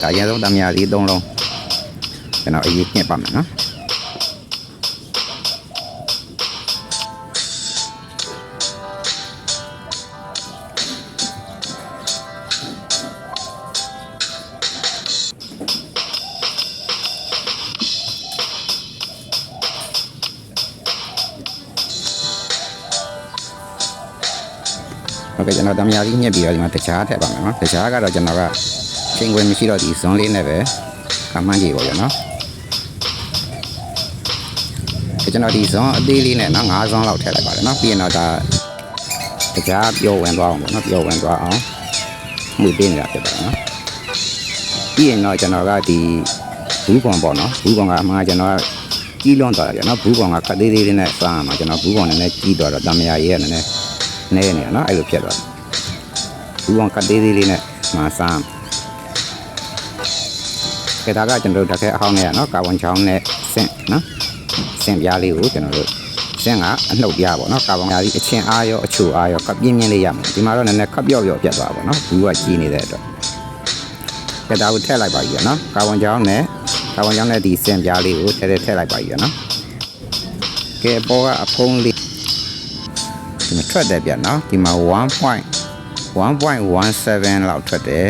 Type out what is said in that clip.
ဒါအရင်ဆုံးတမယာလေး၃လုံးကျွန်တော်အရေးညှစ်ပါမယ်နော် ဟုတ်ကဲ့ကျွန်တော်တမယာလေးညှစ်ပြီးတော့ဒီမှာတခြားထည့်ပါမယ်နော်တခြားကတော့ကျွန်တော်ကချိန်ခွင်မရှိတော့ဒီဇွန်လေးနဲ့ပဲကမန်းကြီးပေါ့ဗျာနော်ကျွန်တော်ဒီဇွန်အသေးလေးနဲ့နော်၅ဇွန်လောက်ထည့်လိုက်ပါတယ်နော်ပြီးရင်တော့ဒါတခြားပြောဝင်သွားအောင်ပေါ့နော်ပြောဝင်သွားအောင်မှုပေးနေတာဖြစ်ပါတယ်နော်ပြီးရင်တော့ကျွန်တော်ကဒီဘူးကွန်ပေါ့နော်ဘူးကွန်ကအမှန်ကကျွန်တော်ကကြီးလွန်သွားတယ်ဗျာနော်ဘူးကွန်ကခက်သေးသေးလေးနဲ့စားရမှာကျွန်တော်ဘူးကွန်နည်းနည်းကြီးသွားတော့တမယာရေးကနည်းနည်း နဲနေရနော်အဲ့လိုဖြစ်သွားတယ်ဘူးကွန်ကက်သေးသေးလေးနဲ့မှစားကဲဒါကကျွန်တော်တို့တစ်ခဲအဟောင်းနဲ့ရနော်ကာဗွန်ချောင်းနဲ့ဆင့်နော်ဆင့်ပြားလေးကိုကျွန်တော်တို့ဆင့်ကအနှုတ်ပြားပေါ့နော်ကာဗွန်ပြားလေးအချင်းအားရောအချိုအားရောကပြင်းပြင်းလေးရမယ်ဒီမှာတော့နည်းနည်းခပ်ပြော့ပြော့ပြတ်သွားပါတော့နော်ဘူးကကြီးနေတဲ့အတွက်ကဲဒါကိုထည့်လိုက်ပါပြီနော်ကာဗွန်ချောင်းနဲ့ကာဗွန်ချောင်းနဲ့ဒီဆင့်ပြားလေးကိုထည့်ထည့်ထည့်လိုက်ပါပြီနော်ကဲပေါ်ကအဖုံးလေးဒီ မှာထွက်တယ်ဗျနော်ဒီမှာ1.1.17လောက်ထွက်တယ်